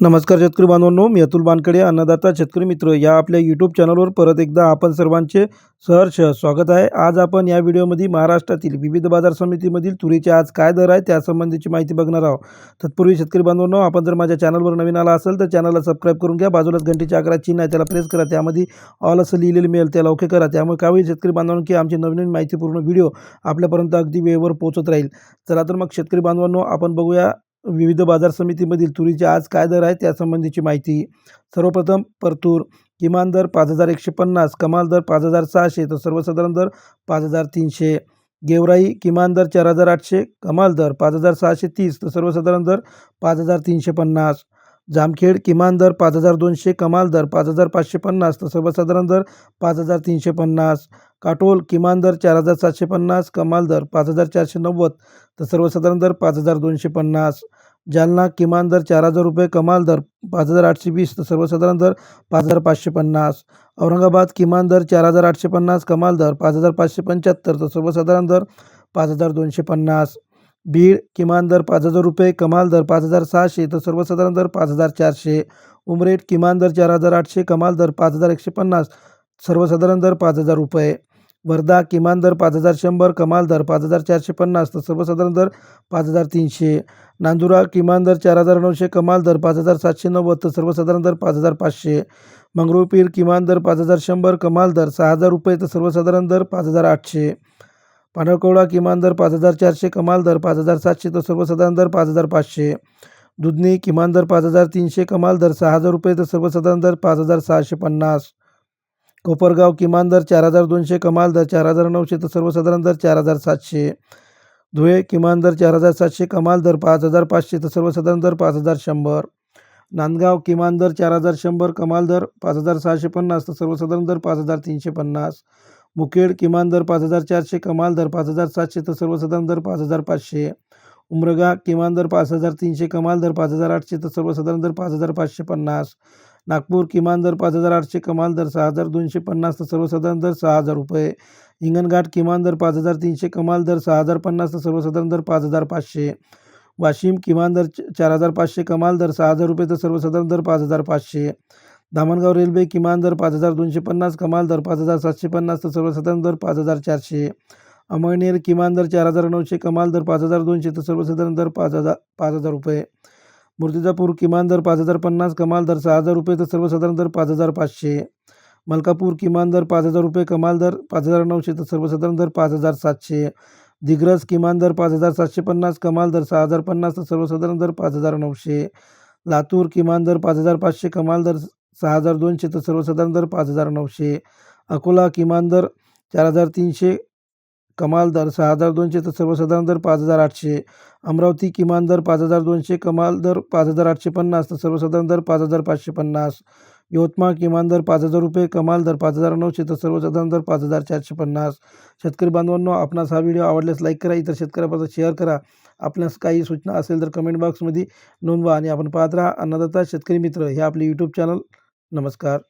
नमस्कार शेतकरी बांधवांनो मी अतुल बानकडे अन्नदाता शेतकरी मित्र. या आपल्या यूट्यूब चॅनलवर परत एकदा आपण सर्वांचे सहर्ष स्वागत आहे. आज आपण या व्हिडिओमध्ये महाराष्ट्रातील विविध बाजार समितीमधील तुरीचे आज काय दर आहे त्यासंबंधीची माहिती बघणार आहोत. तत्पूर्वी शेतकरी बांधवांनो आपण जर माझ्या चॅनलवर नवीन आला असेल तर चॅनलला सबस्क्राईब करून घ्या. बाजूलाच घंटीच्या अकरा चिन्ह आहे त्याला प्रेस करा. त्यामध्ये ऑल असं लिहिलेलं मिळेल त्याला ओके करा. त्यामुळे काय होईल शेतकरी बांधवांनो की आमची नवीन माहितीपूर्ण व्हिडिओ आपल्यापर्यंत अगदी वेळेवर पोहोचत राहील. चला तर मग शेतकरी बांधवांनो आपण बघूया विविध बाजार समितीमधील तुरीचे आज काय दर आहे त्यासंबंधीची माहिती. सर्वप्रथम परतूर. किमान दर पाच हजार एकशे पन्नास कमाल दर पाच हजार सहाशे तर सर्वसाधारण दर पाच हजार तीनशे. गेवराई किमान दर चार हजार आठशे कमाल दर पाच हजार सहाशे तीस तर सर्वसाधारण दर पाच हजार तीनशे पन्नास. जामखेड किमान दर पाच हजार दोनशे कमाल दर पाच हजार पाचशे पन्नास तर सर्वसाधारण दर पाच हजार तीनशे पन्नास. काटोल किमान दर चार हजार सातशे पन्नास कमाल दर पाच हजार चारशे नव्वद तर सर्वसाधारण दर पाच हजार दोनशे पन्नास. जालना किमान दर चार हजार रुपये कमाल दर पाच हजार आठशे वीस तर सर्वसाधारण दर पाच हजार पाचशे पन्नास. औरंगाबाद किमान दर चार हजार आठशे पन्नास कमाल दर पाच हजार पाचशे पंच्याहत्तर तर सर्वसाधारण दर पाच हजार दोनशे पन्नास. बीड किमान दर पाच हजार रुपये कमाल दर पाच हजार सहाशे तर सर्वसाधारण दर पाच हजार चारशे उमरेट किमान दर चार हजार आठशे कमाल दर पाच हजार एकशे पन्नास सर्वसाधारण दर पाच हजार रुपये वर्धा किमान दर पाच हजार शंभर कमाल दर पाच हजार चारशे पन्नास तर सर्वसाधारण दर पाच हजार तीनशे नांदुरा किमान दर चार हजार नऊशे कमाल दर पाच हजार सातशे नव्वद तर सर्वसाधारण दर पाच हजार पाचशे मंगरुळपीर किमान दर पाच हजार शंभर कमाल दर सहा हजार रुपये तर सर्वसाधारण दर पाच हजार आठशे पांढरकवडा किमान दर पाच हजार चारशे कमाल दर पाच हजार सातशे तर सर्वसाधारण दर पाच हजार पाचशे. दुधनी किमान दर पाच हजार तीनशे कमाल दर सहा हजार रुपये तर सर्वसाधारण दर पाच हजार सहाशे पन्नास. कोपरगाव किमान दर चार हजार दोनशे कमाल दर चार हजार नऊशे तर सर्वसाधारण दर चार हजार सातशे. धुळे किमान दर चार हजार सातशे कमाल दर पाच हजार पाचशे तर सर्वसाधारण दर पाच हजार शंभर. नांदगाव किमान दर चार हजार शंभर कमाल दर पाच हजार सहाशे पन्नास तर सर्वसाधारण दर पाच हजार तीनशे पन्नास. मुखेड किमान दर पाच हजार चारशे कमाल दर पाच हजार सातशे तर सर्वसाधारण दर पाच हजार पाचशे उमरगा किमान दर पाच हजार तीनशे कमाल दर पाच हजार आठशे तर सर्वसाधारण दर पाच हजार पाचशे पन्नास नागपूर किमान दर पाच हजार आठशे कमाल दर सहा हजार दोनशे पन्नास तर सर्वसाधारण दर सहा हजार रुपये हिंगणघाट किमान दर पाच हजार तीनशे कमाल दर सहा हजार पन्नास तर सर्वसाधारण दर पाच हजार पाचशे वाशिम किमान दर चार हजार पाचशे कमाल दर सहा हजार रुपये तर सर्वसाधारण दर पाच हजार पाचशे धामणगाव रेल्वे किमान दर पाच हजार दोनशे पन्नास कमाल दर पाच हजार सातशे पन्नास तर सर्वसाधारण दर पाच हजार चारशे अमळनेर किमान दर चार हजार नऊशे कमाल दर पाच हजार दोनशे तर सर्वसाधारण दर पाच हजार पाच हजार रुपये मूर्तिजापूर किमान दर पाच हजार पन्नास कमाल दर सहा हजार रुपये तर सर्वसाधारण दर पाच हजार पाचशे मलकापूर किमान दर पाच हजार रुपये कमाल दर पाच हजार नऊशे तर सर्वसाधारण दर पाच हजार सातशे दिग्रस किमान दर पाच हजार सातशे पन्नास कमाल दर सहा हजार पन्नास तर सर्वसाधारण दर पाच हजार नऊशे लातूर किमान दर पाच हजार पाचशे कमाल दर सहा हजार दोनशे तर सर्वसाधारण दर पाच हजार नऊशे. अकोला किमान दर चार हजार तीनशे. कमाल दर सहा हजार दोनशे तर सर्वसाधारण दर पाच हजार आठशे. अमरावती किमान दर पाच हजार दोनशे कमाल दर पाच हजार आठशे पन्नास तर सर्वसाधारण दर पाच हजार पाचशे पन्नास. यवतमाळ किमान दर पाच हजार रुपये कमाल दर पाच हजार नऊशे तर सर्वसाधारण दर पाच हजार चारशे पन्नास. शेतकरी बांधवांनो आपणास हा व्हिडिओ आवडल्यास लाईक करा इतर शेतकऱ्यापर्यंत शेअर करा. आपल्यास काही सूचना असेल तर कमेंट बॉक्समध्ये नोंदवा आणि आपण पाहत राहा अन्नदाता शेतकरी मित्र हे आपले यूट्यूब चॅनल नमस्कार.